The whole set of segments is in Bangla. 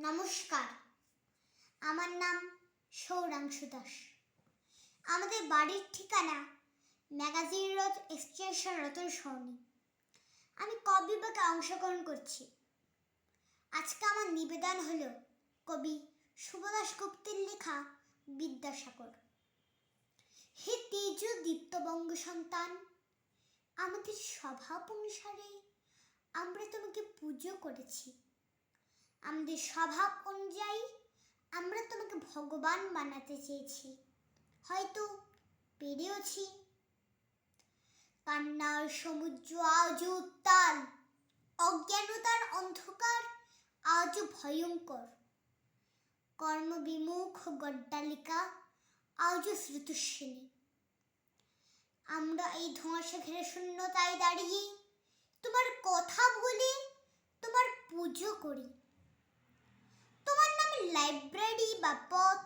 নমস্কার। আমার নাম সৌরাংশু দাস। আমাদের বাড়ির ঠিকানা magazine road extension Ratan Sarani. আমি ক বিভাগে অংশগ্রহণ করছি। আজকে আমার নিবেদন হল কবি সুবদাস গুপ্তের লেখা বিদ্যাসাগর। হে তেজ দীপ্তবঙ্গ সন্তান, আমাদের স্বভাব অনুসারে আমরা তোমাকে পুজো করেছি। আমাদের স্বভাব অনুযায়ী আমরা তোমাকে ভগবান বানাতে চেয়েছি। হয়তো পেরেওছি। কান্নার সমুদ্র আজও উত্তাল, অজ্ঞানতার অন্ধকার আজও ভয়ঙ্কর। কর্মবিমুখ গড্ডালিকা আজও শ্রুতস্বিনী আমরা এই ধোঁয়াশা ঘেরে শূন্যতায় দাঁড়িয়ে তোমার কথা বলে, তোমার পুজো করি। লাইব্রেরি বা পথ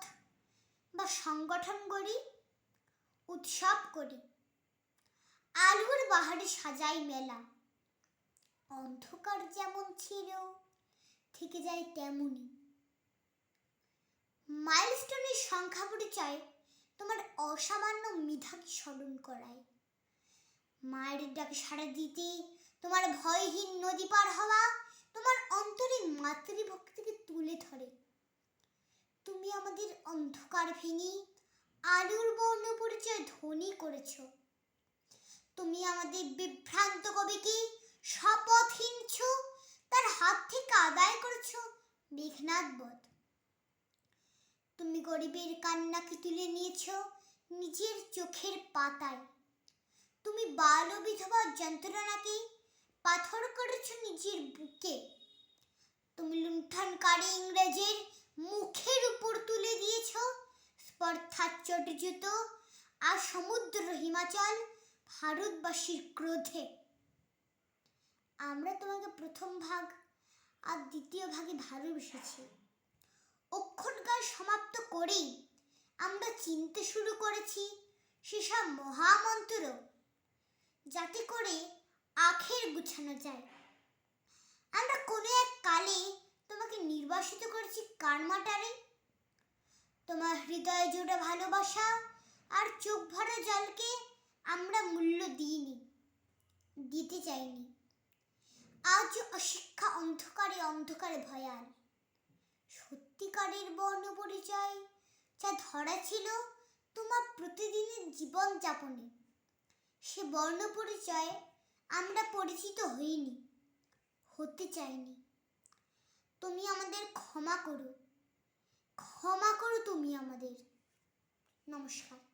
বা সংগঠন গড়ি, উৎসব করি আলুর বাহারে সাজাই মেলা। অন্ধকার যেমন ছিল, থেকে যায় তেমনই। মাইলস্টোনের সংখ্যা পরিচয় তোমার অসামান্য মিধাকে স্মরণ করায় মায়ের ডাকে সাড়া দিতে, তোমার ভয়হীন নদী পার হওয়া, তোমার অন্তরে মাতৃভক্তিকে তুলে ধরে। তুমি আমাদের অন্ধকার ভেঙে আলোর বর্ণ পরিচয় ধনী করেছ। তুমি আমাদের বিভ্রান্ত কবিকে শপথহীন ছো তার হাত থেকে আদায় করেছ মেঘনাথ বধ। তুমি গরিবের কান্নাকে তুলে নিয়েছ নিজের চোখের পাতায়। তুমি বাল বিধবা যন্ত্রণাকে পাথর করেছ নিজের বুকে। তুমি লুণ্ঠনকারী ইংরেজের মুখের স্পর্ধাচর্যুত আর সমুদ্র হিমাচল ভারতবাসীর ক্রোধে। আমরা তোমাকে প্রথম ভাগ আর দ্বিতীয় ভাগে ভালোবেসেছি অক্ষরগার সমাপ্ত করেই আমরা চিনতে শুরু করেছি সেসব মহামন্ত্র যাতে করে আখের গুছানো যায়। আমরা কোনো এক কালে তোমাকে নির্বাসিত করেছি কারমাটারে তোমার হৃদয় জুড়ে ভালোবাসা আর চোখ ভরা জলকে আমরা মূল্য দিইনি, দিতে চাইনি। আজ অশিক্ষা অন্ধকারে অন্ধকারে ভয়াল। সত্যিকারের বর্ণ পরিচয় যা ধরা ছিল তোমার প্রতিদিনের জীবন যাপনে, সে বর্ণ পরিচয়ে আমরা পরিচিত হইনি, হতে চাইনি। তুমি আমাদের ক্ষমা করো। ক্ষমা করো তুমি আমাদের। নমস্কার।